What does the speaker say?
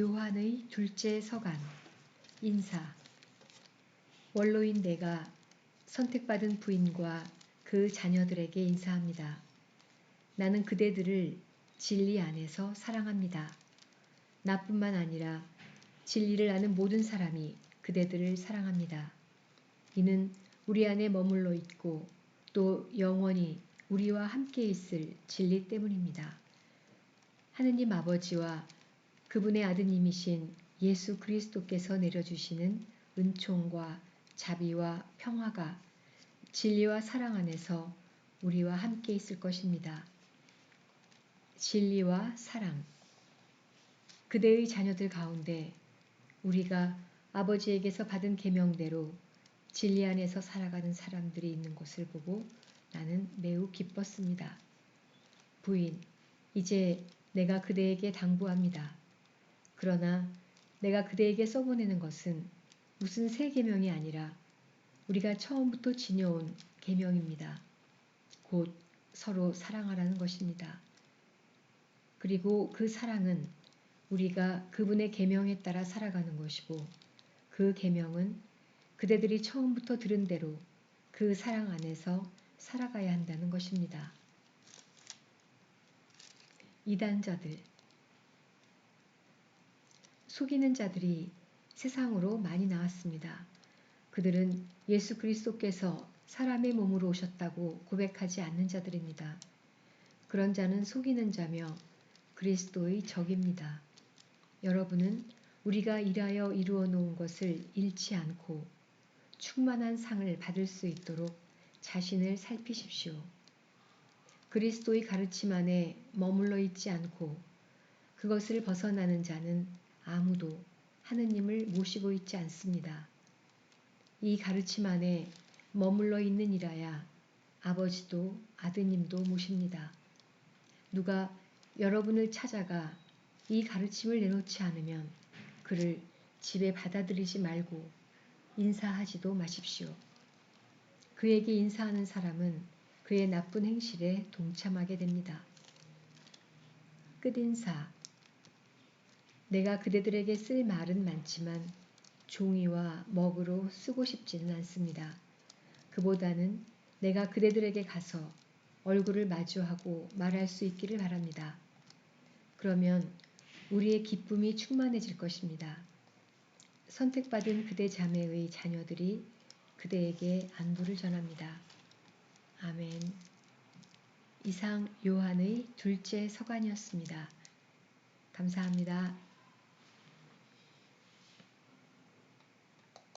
요한의 둘째 서간 인사 원로인 내가 선택받은 부인과 그 자녀들에게 인사합니다. 나는 그대들을 진리 안에서 사랑합니다. 나뿐만 아니라 진리를 아는 모든 사람이 그대들을 사랑합니다. 이는 우리 안에 머물러 있고 또 영원히 우리와 함께 있을 진리 때문입니다. 하느님 아버지와 그분의 아드님이신 예수 그리스도께서 내려주시는 은총과 자비와 평화가 진리와 사랑 안에서 우리와 함께 있을 것입니다. 진리와 사랑. 그대의 자녀들 가운데 우리가 아버지에게서 받은 계명대로 진리 안에서 살아가는 사람들이 있는 것을 보고 나는 매우 기뻤습니다. 부인, 이제 내가 그대에게 당부합니다. 그러나 내가 그대에게 써보내는 것은 무슨 새 계명이 아니라 우리가 처음부터 지녀온 계명입니다. 곧 서로 사랑하라는 것입니다. 그리고 그 사랑은 우리가 그분의 계명에 따라 살아가는 것이고 그 계명은 그대들이 처음부터 들은 대로 그 사랑 안에서 살아가야 한다는 것입니다. 이단자들 속이는 자들이 세상으로 많이 나왔습니다. 그들은 예수 그리스도께서 사람의 몸으로 오셨다고 고백하지 않는 자들입니다. 그런 자는 속이는 자며 그리스도의 적입니다. 여러분은 우리가 일하여 이루어 놓은 것을 잃지 않고 충만한 상을 받을 수 있도록 자신을 살피십시오. 그리스도의 가르침 안에 머물러 있지 않고 그것을 벗어나는 자는 아무도 하느님을 모시고 있지 않습니다. 이 가르침 안에 머물러 있는 이라야 아버지도 아드님도 모십니다. 누가 여러분을 찾아가 이 가르침을 내놓지 않으면 그를 집에 받아들이지 말고 인사하지도 마십시오. 그에게 인사하는 사람은 그의 나쁜 행실에 동참하게 됩니다. 끝인사 내가 그대들에게 쓸 말은 많지만 종이와 먹으로 쓰고 싶지는 않습니다. 그보다는 내가 그대들에게 가서 얼굴을 마주하고 말할 수 있기를 바랍니다. 그러면 우리의 기쁨이 충만해질 것입니다. 선택받은 그대 자매의 자녀들이 그대에게 안부를 전합니다. 아멘. 이상 요한의 둘째 서간이었습니다. 감사합니다.